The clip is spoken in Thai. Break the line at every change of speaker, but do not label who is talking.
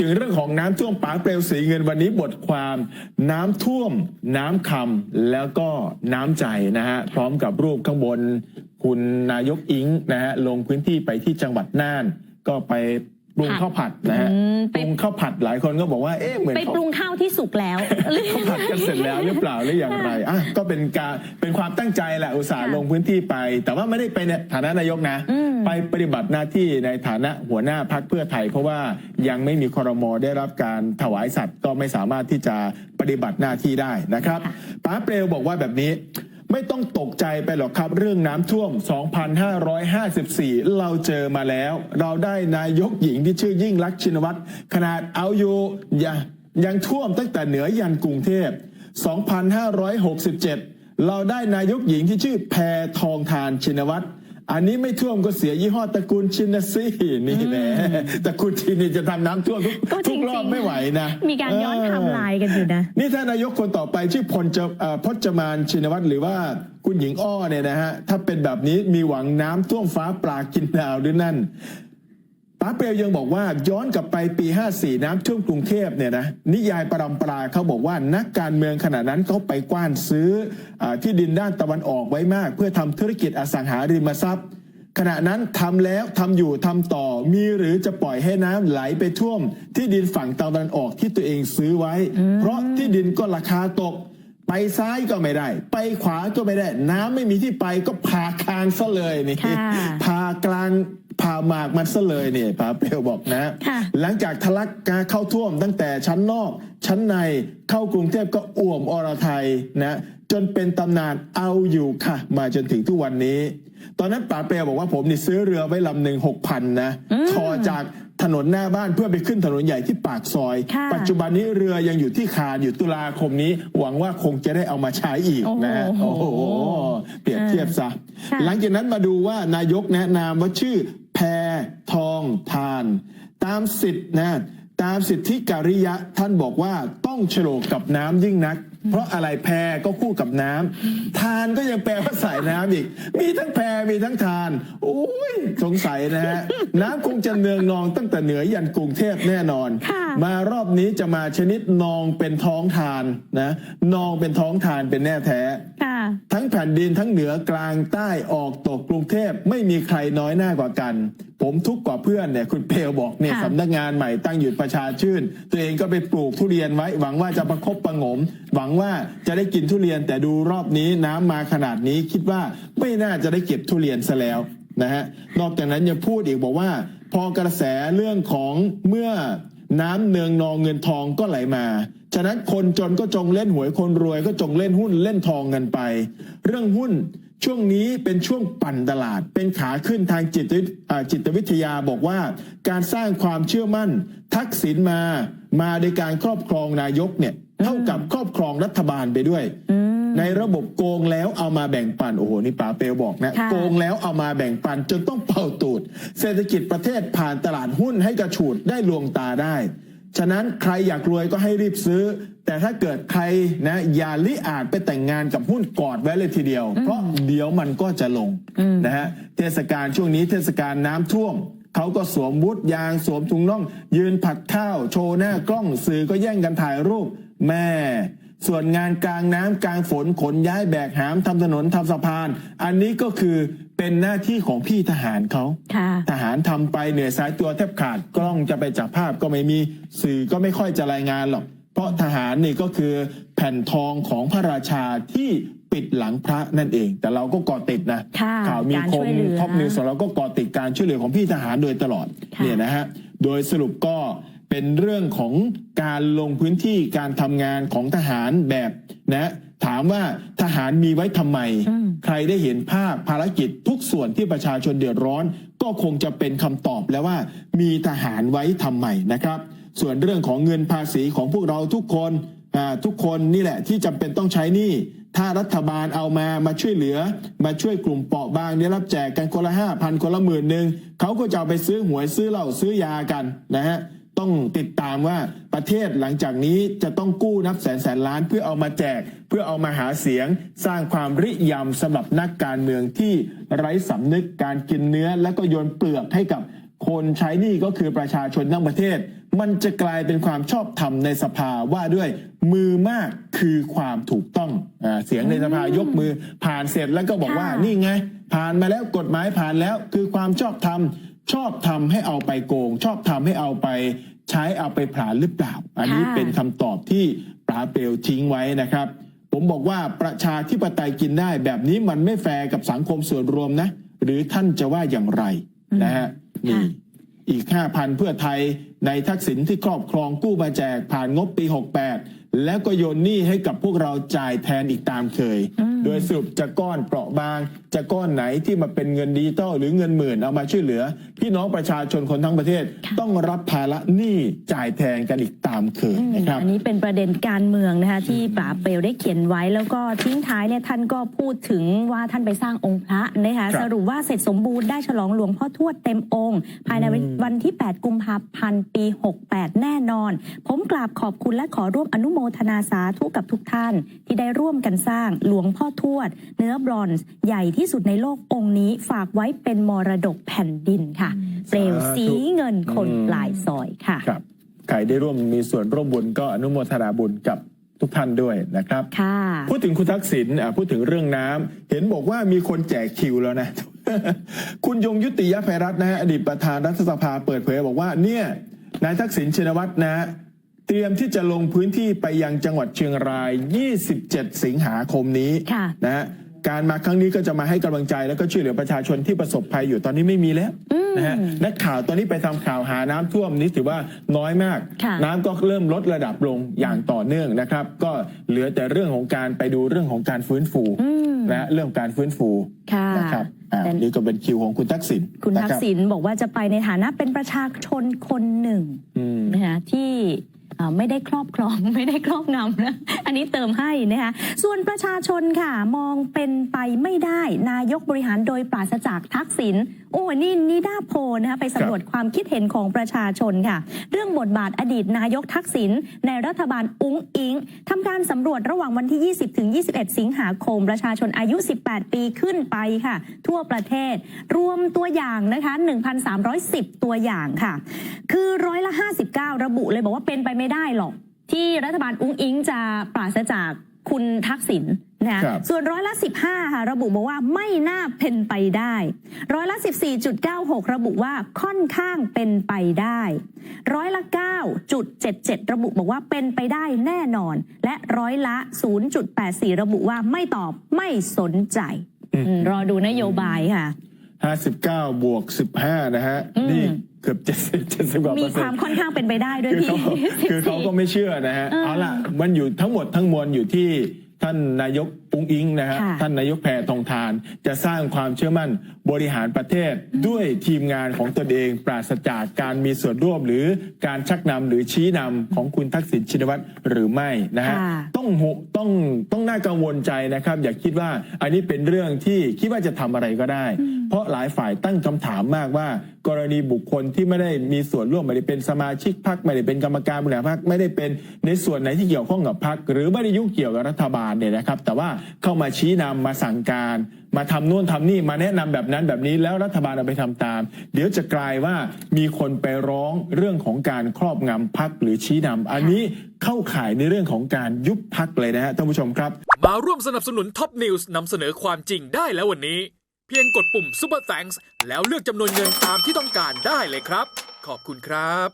ถึงเรื่องของน้ำท่วมป๋าเปลวสีเงินวันนี้บทความน้ำท่วม น้ำคำแล้วก็น้ำใจนะฮะพร้อมกับรูปข้างบน คุณนายกอิงนะฮะลงพื้นที่ไปที่จังหวัดน่าน ก็ไป ปรุง
ค่ะ
ข้าวผัดนะฮะ
อืม
ปรุงข้าวผัดหลายคนก็บอกว่าเอ๊ะเหมือน
ไป
เขา
ปรุงข้าวที่สุกแล้ว
เขาผัดกันเสร็จแล้วหรือเปล่าหรืออย่างไรอะก็เป็นการเป็นความตั้งใจแหละอุตส่าห์
ค่ะ
ลงพื้นที่ไป แต่ว่าไม่ได้ไปในฐานะนายกนะ
อืม
ไปปฏิบัติหน้าที่ในฐานะหัวหน้าพักเพื่อไทย เพราะว่ายังไม่มีคอรมอได้รับการถวายสัตว์ก็ไม่สามารถที่จะปฏิบัติหน้าที่ได้นะครับป้าเปลวบอกว่าแบบนี้ ไม่ต้องตกใจไปหรอกครับเรื่องน้ำท่วม 2,554 เราเจอมาแล้ว เราได้นายกหญิงที่ชื่อยิ่งลักษณ์ชินวัตรขนาดเอาอยู่ยยังท่วมตั้งแต่เหนือยันกรุงเทพ 2,567 เราได้นายกหญิงที่ชื่อแพทองทานชินวัตร อันนี้ไม่ท่วมก็เสียยี่ห้อตระกูลชินนะสินี่แหละตระกูลชินนี่จะทำน้ำท่วมทุก
ก็จ
ทุ
ริ
ก
งๆ
รอบไม่ไหวนะ
มีการย้อน
เไทำ
ลายกันอยู่นะ
นี่ถ้านายกคนต่อไปชื่อพลจะเอ่อพจมานชินวัตรหรือว่าคุณหญิงอ้อเนี่ยนะฮะ ถ้าเป็นแบบนี้มีหวังน้ำท่วมฟ้าปลากินดาวด้วยนั่น ป้าเปรียวยังบอกว่าย้อนกลับไปปี 54 น้ำท่วมกรุงเทพเนี่ยนะนิยายปรำปราเขาบอกว่านักการเมืองขณะนั้นเขาไปกว้านซื้ออาที่ดินด้านตะวันออกไว้มาก เพื่อทำธุรกิจอสังหาริมทรัพย์ ขณะนั้นทำแล้วทำอยู่ทำต่อมีหรือจะปล่อยให้น้ำไหลไปท่วม ที่ดินฝั่งตะวันออกที่ตัวเองซื้อไว้ เพราะที่ดินก็ราคาตกไปซ้ายก็ไม่ได้ ไปขวาก็ไม่ได้ น้ำไม่มีที่ไปก็ผ่ากลางซะเลยนี่
ค่ะ
ผ่ากลาง ผ่าหมากมันซะเลยเนี่ยป้าเปรียวบอกนะ
ค่ะ
หลังจากทะลักกาเข้าท่วมตั้งแต่ชั้นนอก ชั้นในเข้ากรุงเทพก็อ่วมอรไทยนะจนเป็นตำนานเอาอยู่ค่ะ มาจนถึงทุกวันนี้ ตอนนั้นป๋าเปรบอกว่าผมนี่ซื้อเรือไว้ลำหนึ่งหกพันนะทอจากถนนหน้าบ้านเพื่อไปขึ้นถนนใหญ่ที่ปากซอย
ค่ะ
ปัจจุบันนี้เรือยังอยู่ที่คานอยู่ตุลาคมนี้ หวังว่าคงจะได้เอามาใช้อีกนะฮะ
โอ้
โอ้
โห
โหเปรียบเทียบซะ
ค่ะ
หลังจากนั้นมาดูว่านายกแนะนามว่าชื่อแพ ทองทาน ตามสิทธินะตามสิทธิการิยะท่านบอกว่าต้องโฉลกกับน้ำยิ่งนัก เพราะอะไรแพก็คู่กับน้ำทานก็ยังแปลว่าใส่น้ำอีก มีทั้งแพมีทั้งทานโอ้ยสงสัยนะฮะน้ำคงจะเนืองนองตั้งแต่เหนือยันกรุงเทพแน่นอน
ค่ะ
มารอบนี้จะมาชนิดนองเป็นท้องทานนะนองเป็นท้องทานเป็นแน่แท้
ค่ะ
ทั้งแผ่นดินทั้งเหนือกลางใต้ออกตกกรุงเทพไม่มีใครน้อยหน้ากว่ากัน ผมทุกข์กว่าเพื่อนเนี่ยคุณเพลบอกเนี่ย
ค่ะ
สำนักงานใหม่ตั้งอยู่ประชาชื่น ตัวเองก็ไปปลูกทุเรียนไว้ หวังว่าจะประคบประหงม หวังว่าจะได้กินทุเรียนแต่ดูรอบนี้น้ำมาขนาดนี้คิดว่าไม่น่าจะได้เก็บทุเรียนซะแล้วนะฮะนอกจากนั้นยังพูดอีกบอกว่า พอกระแสเรื่องของเมื่อ น้ำเนืองนองเงินทองก็ไหลมา ฉะนั้นคนจนก็จงเล่นหวยคนรวยก็จงเล่นหุ้นเล่นทองกันไป เรื่องหุ้นช่วงนี้เป็นช่วงปั่นตลาด เป็นขาขึ้นทางจิตวิอ่าจิตวิทยาบอกว่า การสร้างความเชื่อมั่น ทักษิณมา มาโดยการครอบครองนายกเนี่ยเท่ากับครอบครองรัฐบาลไปด้วย ในระบบโกงแล้วเอามาแบ่งปันโอ้โหนี่ป๋าเปลบอกนะ
ค่ะ
โกงแล้วเอามาแบ่งปันจนต้องเป่าตูด เศรษฐกิจประเทศผ่านตลาดหุ้นให้กระฉูดได้ลวงตาได้ ฉะนั้นใครอยากรวยก็ให้รีบซื้อ แต่ถ้าเกิดใครนะอย่าลิอาจไปแต่งงานกับหุ้นกอดไว้เลยทีเดียว เพราะเดี๋ยวมันก็จะลงนะฮะเทศกาลช่วงนี้เทศกาลน้ำท่วม เขาก็สวมวุธยางสวมถุงน่อง ยืนผัดข้าว โชว์หน้ากล้องสื่อก็แย่งกันถ่ายรูป แม่ ส่วนงานกลางน้ำกลางฝนขนย้ายแบกหามทำถนนทำสะพาน อันนี้ก็คือเป็นหน้าที่ของพี่ทหารเขา
ค่ะ
ทหารทำไปเหนื่อยสายตัวแทบขาดกล้องจะไปจับภาพก็ไม่มีสื่อก็ไม่ค่อยจะรายงานหรอก เพราะทหารนี่ก็คือแผ่นทองของพระราชาที่ปิดหลังพระนั่นเอง แต่เราก็เกาะติดนะ
ค่ะ
ข่าวมี
การ
ค
ช่
ม
วยเหลือ
ท็อปนิวส์เราก็เกาะติดการช่วยเหลือของพี่ทหารโดยตลอด
ค่ะ
เนี่ยนะฮะโดยสรุปก็ เป็นเรื่องของการลงพื้นที่การทำงานของทหารแบบนะถามว่าทหารมีไว้ทำไม
อืม
ใครได้เห็นภาพภารกิจทุกส่วนที่ประชาชนเดือดร้อน ก็คงจะเป็นคำตอบแล้วว่า มีทหารไว้ทำไมนะครับ ส่วนเรื่องของเงินภาษีของพวกเราทุกคนอ่าทุกคนนี่แหละที่จำเป็นต้องใช้หนี่ ถ้ารัฐบาลเอามามาช่วยเหลือ มาช่วยกลุ่มเปราะบางได้รับแจกกันคนละห้าพันคนละหมื่นหนึ่งเขาก็จะเอาไปซื้อหวยซื้อเหล้าซื้อยากันนะฮะ ต้องติดตามว่าประเทศหลังจากนี้จะต้องกู้นับแสนแสนล้านเพื่อเอามาแจก เพื่อเอามาหาเสียง สร้างความริยำสำหรับนักการเมืองที่ไร้สำนึกการกินเนื้อ แล้วก็โยนเปลือกให้กับคนใช้นี่ก็คือประชาชนทั้งประเทศ มันจะกลายเป็นความชอบธรรมในสภาว่าด้วยมือมากคือความถูกต้องอเสียงในสภายกมือผ่านเสร็จแล้วก็บอกว่านี่ไง ผ่านมาแล้วกฎหมายผ่านแล้วคือความชอบธรรม ชอบทำให้เอาไปโกง ชอบทำให้เอาไปใช้เอาไปผลาญหรือเปล่า อันนี้
ค่ะ
เป็นคำตอบที่ปราเปลทิ้งไว้นะครับ ผมบอกว่าประชาธิปไตยกินได้แบบนี้มันไม่แฟร์กับสังคมส่วนรวมนะ หรือท่านจะว่าอย่างไรนะฮะนี่อีก 5,000 เพื่อไทยในทักษิณที่ครอบครองกู้มาแจกผ่านงบปี 68 แล้วก็โยนหนี้ให้กับพวกเราจ่ายแทนอีกตามเคย โดยสรุปจะก้อนเปราะบาง จะก้อนไหนที่มาเป็นเงินดิจิตอลหรือเงินหมื่นเอามาช่วยเหลือ พี่น้องประชาชนคนทั้งประเทศ ต้องรับภาระหนี้จ่ายแทนกันอีกตามเคย
อืม
นะครับ
อันนี้เป็นประเด็นการเมืองนะคะที่ปราบเปลได้เขียนไว้แล้วก็ทิ้งท้ายเนี่ยท่านก็พูดถึงว่าท่านไปสร้างองค์พระนะคะ
ครับ
สรุปว่าเสร็จสมบูรณ์ได้ฉลองหลวงพ่อทวดเต็มองค์ ภายในวันที่ 8 กุมภาพันธ์ปี 68 แน่นอน ผมกราบขอบคุณและขอร่วมอนุโมทนาสาธุกับทุกท่าน ที่ได้ร่วมกันสร้างหลวงพ่อทวด เนื้อบรอนซ์ใหญ่ที่สุดในโลกองค์นี้ฝากไว้เป็นมรดกแผ่นดินค่ะ เปลวสีเงินคนปลายซอยค่ะ
ครับใครได้ร่วมมีส่วนร่วมบุญก็อนุโมทนาบุญกับทุกท่านด้วยนะครับ
ค่ะ
พูดถึงคุณทักษิณอะพูดถึงเรื่องน้ำเห็นบอกว่ามีคนแจกคิวแล้วนะ คุณยงยุติยภัยรัตน์นะฮะอดีตประธานรัฐสภาเปิดเผยบอกว่าเนี่ยนายทักษิณชินวัตรนะฮะเตรียมที่จะลงพื้นที่ไปยังจังหวัดเชียงราย 27 สิงหาคมนี้
ค่ะ
นะฮะ การมาครั้งนี้ก็จะมาให้กำลังใจแล้วก็ช่วยเหลือประชาชนที่ประสบภัยอยู่ตอนนี้ไม่มีแล้วนะฮะนักข่าวตอนนี้ไปทำข่าวหาน้ำท่วมนี้ถือว่าน้อยมาก
ค่ะ
น้ำก็เริ่มลดระดับลงอย่างต่อเนื่องนะครับ ก็เหลือแต่เรื่องของการไปดูเรื่องของการฟื้นฟู
อืม
นะเรื่องการฟื้นฟู
ค่ะ
นะครับอ่า
แต่
นี่ก็เป็นคิวของคุณทักษิณ
คุณ
นะ
ทัก
รับ
ษิณบอกว่าจะไปในฐานะเป็นประชาชนคนหนึ่ง
อืม
นะคะที่อ่า ไม่ได้ครอบครองไม่ได้ครอบงำนะอันนี้เติมให้นะคะส่วนประชาชนค่ะมองเป็นไปไม่ได้ นายกบริหารโดยปราศจากทักษิณโอ้นี่นิดาโพนะคะไปสำรวจความคิดเห็นของประชาชนค่ะ เรื่องบทบาทอดีตนายกทักษิณในรัฐบาลอุ้งอิงทำการสำรวจระหว่างวันที่ 20 ถึง 21 สิงหาคม ประชาชนอายุ 18 ปีขึ้นไปค่ะ ทั่วประเทศ รวมตัวอย่างนะคะ 1,310 ตัวอย่างค่ะ คือร้อยละ 59 ระบุเลยบอกว่าเป็นไปไม่ได้หรอก ที่รัฐบาลอุ้งอิงจะปราศจากคุณทักษิณนะคะ
ครับ
ส่วนร้อยละ 15 ค่ะ ระบุบอกว่าไม่น่าเป็นไปได้ ร้อยละ 14.96 ระบุว่าค่อนข้างเป็นไปได้ ร้อยละ 9.77 ระบุบอกว่าเป็นไปได้แน่นอน และร้อยละ 0.84 ระบุว่าไม่ตอบไม่สนใจอืมรอดูนโยบายค่ะ
59บวก15นะฮะ
อืม
นี่เกือบ70 70กว่า
มี
เปอร์
ค
เซ็น
วาม
ต์
ค่อนข้างเป็นไปได้ด้วย
คือ
พี่
เขาคือเขาก็ไม่เชื่อนะฮะ
เออ
เอาล่ะมันอยู่ทั้งหมดทั้งมวลอยู่ที่ท่านนายก ปุ้งอิงนะฮะ
ค่ะ
ท่านนายกแพทองทาน จะสร้างความเชื่อมั่นบริหารประเทศด้วยทีมงานของตนเอง ปราศจากการมีส่วนร่วมหรือการชักนำหรือชี้นำของคุณทักษิณชินวัตรหรือไม่นะฮะ
ค่ะ
ต้องหต้องต้องน่ากังวลใจนะครับ อย่าคิดว่าอันนี้เป็นเรื่องที่คิดว่าจะทำอะไรก็ได้ เพราะหลายฝ่ายตั้งคำถามมากว่า กรณีบุคคลที่ไม่ได้มีส่วนร่วมไม่ได้เป็นสมาชิกพรรคไม่ได้เป็นกรรมการบริหารพรรคไม่ได้เป็นในส่วนไหนที่เกี่ยวข้องกับพรรคหรือไม่ได้ยุ่งเกี่ยวกับรัฐบาลเนี่ยนะครับ แต่ว่าเข้ามาชี้นำมาสั่งการ มาทำนู่นทำนี่มาแนะนำแบบนั้นแบบนี้แล้วรัฐบาลเอาไปทำตาม เดี๋ยวจะกลายว่ามีคนไปร้องเรื่องของการครอบงำพรรคหรือชี้นำอันนี้เข้าข่ายในเรื่องของการยุบพรรคเลยนะฮะท่านผู้ชมครับ
มาร่วมสนับสนุนท็อปนิวส์นำเสนอความจริงได้แล้ววันนี้ เพียงกดปุ่ม Super Thanks แล้วเลือกจำนวนเงินตามที่ต้องการได้เลยครับ ขอบคุณครับ